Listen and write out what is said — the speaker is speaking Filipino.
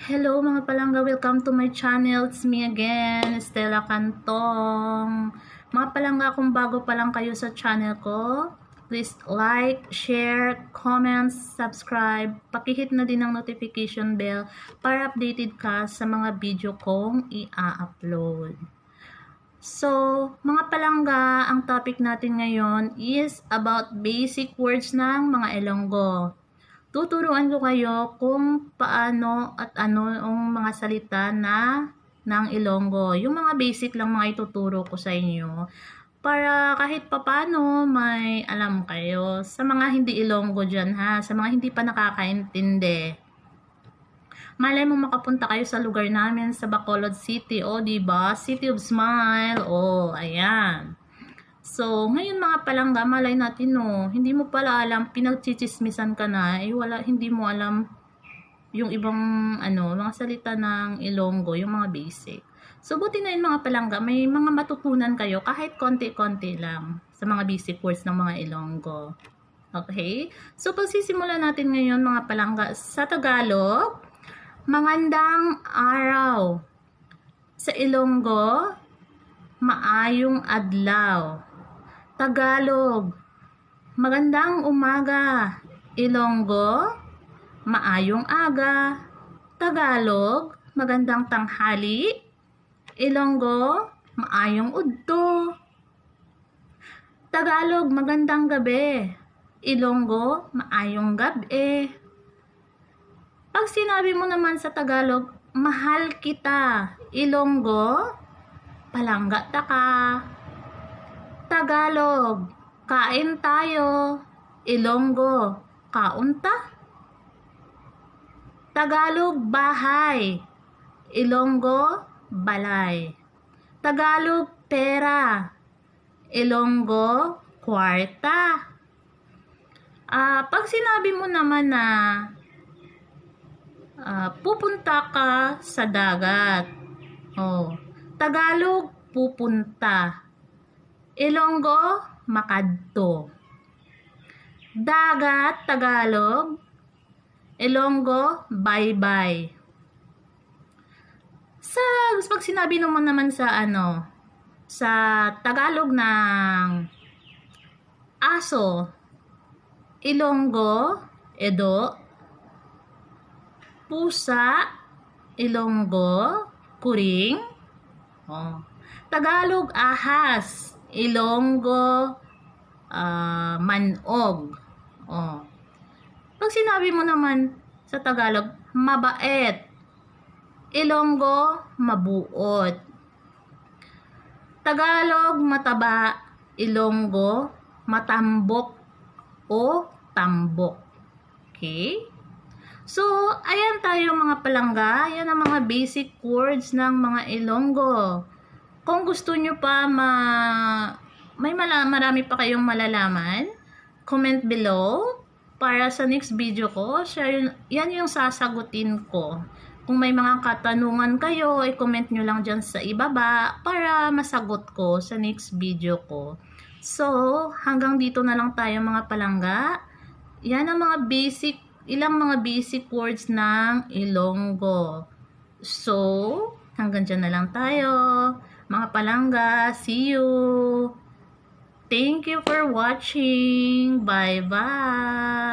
Hello mga palangga, welcome to my channel. It's me again, Stella Cantong. Mga palangga, kung bago pa lang kayo sa channel ko, please like, share, comment, subscribe. Pakihit na din ang notification bell para updated ka sa mga video kong i-upload. So, mga palangga, ang topic natin ngayon is about basic words ng mga Ilonggo tuturuan ko kayo kung paano at ano ang mga salita na ng Ilonggo. Yung mga basic lang mga ituturo ko sa inyo para kahit papano may alam kayo sa mga hindi Ilonggo dyan ha, sa mga hindi pa nakakaintindi. Malay mo makapunta kayo sa lugar namin sa Bacolod City, o oh, di ba? City of Smile. Oh, ayan. So, ngayon mga palangga, malay natin no, hindi mo pala alam, pinagchichismisan ka na, eh wala, hindi mo alam yung ibang, ano, mga salita ng Ilonggo, yung mga basic. So, buti na yun mga palangga, may mga matutunan kayo kahit konti-konti lang sa mga basic words ng mga Ilonggo. Okay? So, pagsisimula natin ngayon mga palangga, sa Tagalog, mangandang araw. Sa Ilonggo, maayong adlaw. Tagalog. Magandang umaga. Ilonggo. Maayong aga. Tagalog. Magandang tanghali. Ilonggo. Maayong udto. Tagalog. Magandang gabi. Ilonggo. Maayong gabi. Pag sinabi mo naman sa Tagalog, mahal kita. Ilonggo. Palangga ta ka. Tagalog, kain tayo. Ilonggo, kaunta. Tagalog, bahay. Ilonggo, balay. Tagalog, pera. Ilonggo, kwarta. Ah, pag sinabi mo naman na ah, pupunta ka sa dagat. Oh, Tagalog, pupunta. Ilonggo, Makadto. Dagat, Tagalog. Ilonggo, bye-bye. Sa, pag sinabi naman naman sa ano, sa Tagalog ng aso, Ilonggo, Edo, pusa, Ilonggo, kuring, oh. Tagalog, ahas, Ilonggo, uh, Manog. Oh. Pag sinabi mo naman sa Tagalog, mabait. Ilonggo, mabuot. Tagalog, mataba. Ilonggo, matambok o tambok. Okay? So, ayan tayo mga palangga. Ayan ang mga basic words ng mga Ilonggo. Kung gusto nyo pa ma may mala marami pa kayong malalaman, comment below para sa next video ko. Share, yan yung sasagutin ko. Kung may mga katanungan kayo, i-comment nyo lang dyan sa ibaba para masagot ko sa next video ko. So, hanggang dito na lang tayo mga palangga. Yan ang mga basic, ilang mga basic words ng Ilonggo. So, hanggang dyan na lang tayo. Mga palangga, see you! Thank you for watching. Bye-bye.